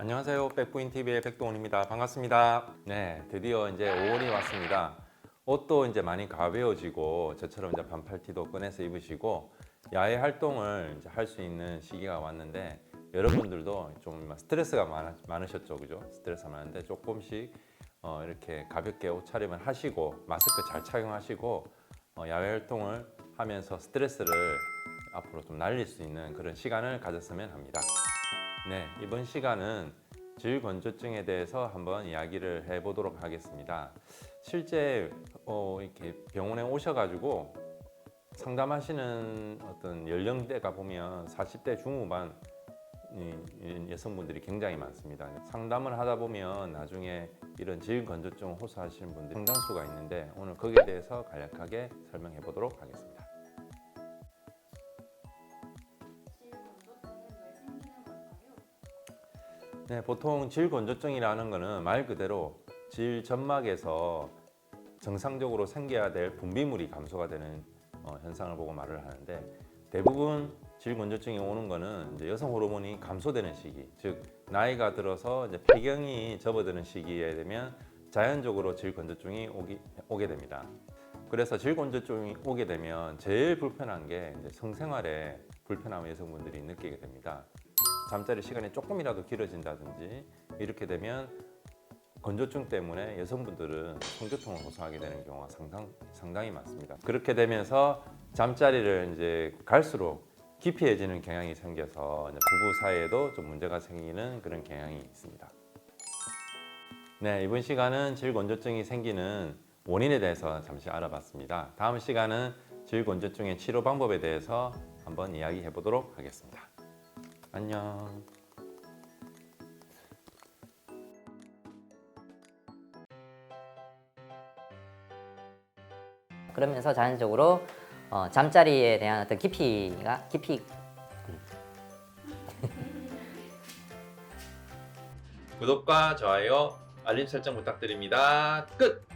안녕하세요. 백부인 TV의 백동원입니다. 반갑습니다. 네, 드디어 이제 5월이 왔습니다. 옷도 이제 많이 가벼워지고 저처럼 이제 반팔티도 꺼내서 입으시고 야외 활동을 이제 할 수 있는 시기가 왔는데 여러분들도 좀 스트레스가 많, 많으셨죠, 그죠? 스트레스가 많은데 조금씩 어, 이렇게 가볍게 옷차림을 하시고 마스크 잘 착용하시고 어, 야외 활동을 하면서 스트레스를 앞으로 좀 날릴 수 있는 그런 시간을 가졌으면 합니다. 네, 이번 시간은 질건조증에 대해서 한번 이야기를 해보도록 하겠습니다. 실제 어, 이렇게 병원에 오셔가지고 상담하시는 어떤 연령대가 보면 40대 중후반 여성분들이 굉장히 많습니다. 상담을 하다 보면 나중에 이런 질건조증 호소하시는 분들이 상당수가 있는데 오늘 거기에 대해서 간략하게 설명해 보도록 하겠습니다. 네, 보통 질건조증이라는 것은 말 그대로 질 점막에서 정상적으로 생겨야 될 분비물이 감소가 되는 어, 현상을 보고 말을 하는데 대부분 질건조증이 오는 이제 여성 호르몬이 감소되는 시기, 즉 나이가 들어서 이제 폐경이 접어드는 시기에 되면 자연적으로 질건조증이 오기, 오게 됩니다. 그래서 질건조증이 오게 되면 제일 불편한 게 이제 성생활에 불편함을 여성분들이 느끼게 됩니다. 잠자리 시간이 조금이라도 길어진다든지 이렇게 되면 건조증 때문에 여성분들은 성교통을 호소하게 되는 경우가 상당, 상당히 많습니다. 그렇게 되면서 잠자리를 이제 갈수록 기피해지는 경향이 생겨서 부부 사이에도 좀 문제가 생기는 그런 경향이 있습니다. 네, 이번 시간은 질건조증이 생기는 원인에 대해서 잠시 알아봤습니다. 다음 시간은 질건조증의 치료 방법에 대해서 한번 이야기해 보도록 하겠습니다. 안녕. 그러면서 자연적으로 어, 잠자리에 대한 어떤 깊이가 깊이 구독과 좋아요, 알림 설정 부탁드립니다. 끝!